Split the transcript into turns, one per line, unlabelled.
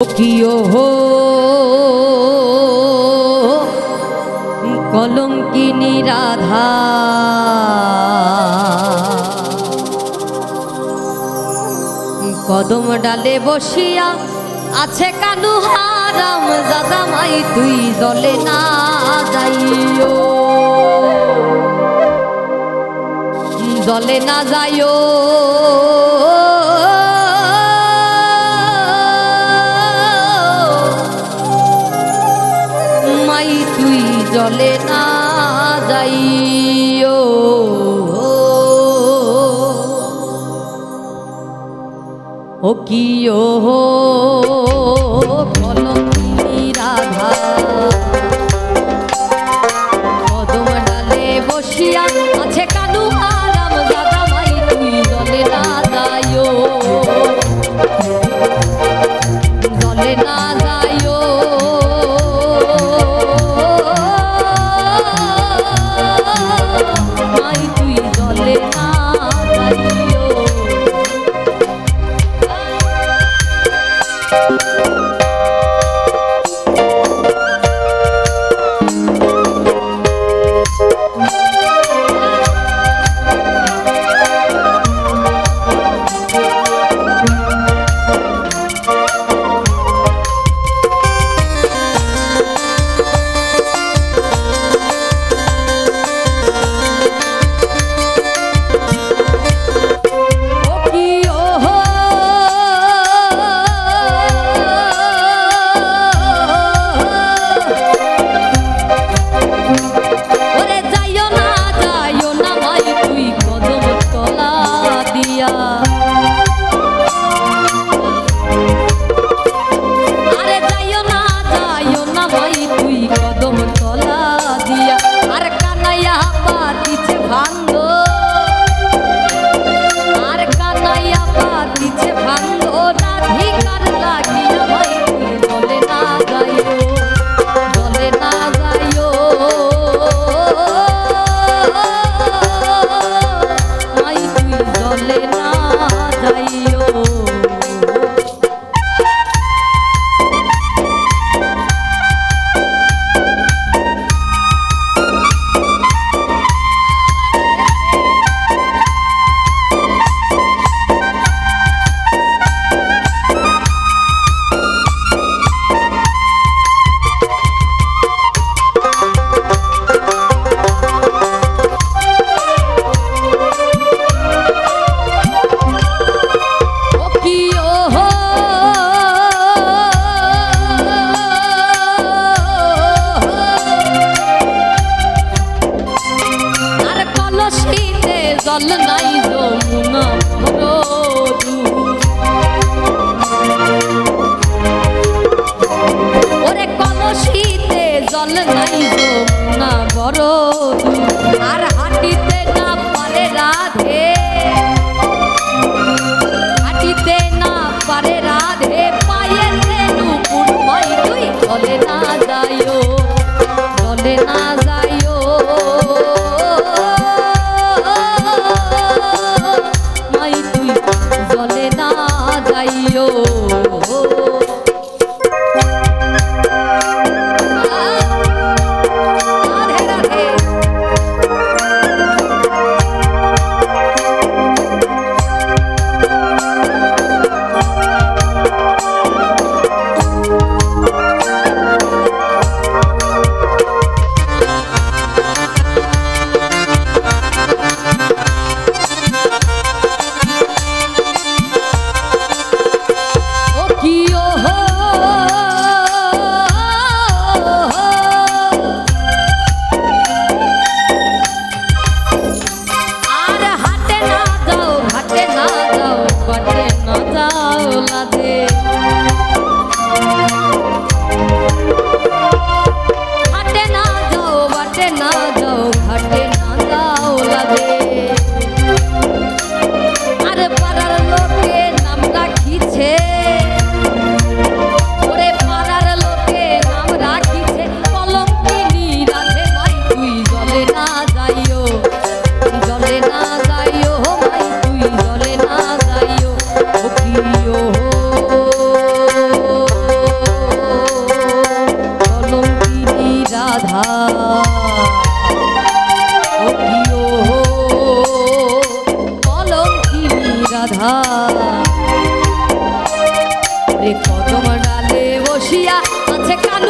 কিও হো? কলঙ্কিনী রাধা। কদম ডালে বসিয়া আছে কানু হারাম দাদা মাই তুই জলে না যাইও। জলে না যাইও। জলে না যাইও। ও কি ও দিয়া আরে যাইও না যাইও না ভাই, তুই কদম তলা দিয়া। আর কানাইয়া পাতিছে ভাঙ্গ। আর কানাইয়া পাতিছে ভাঙ্গ। না ধিকার লাগিয়া ভাই, তুই বলে না যাইও, বলে না যাই yo কদম ডালে বসিয়া আছে কান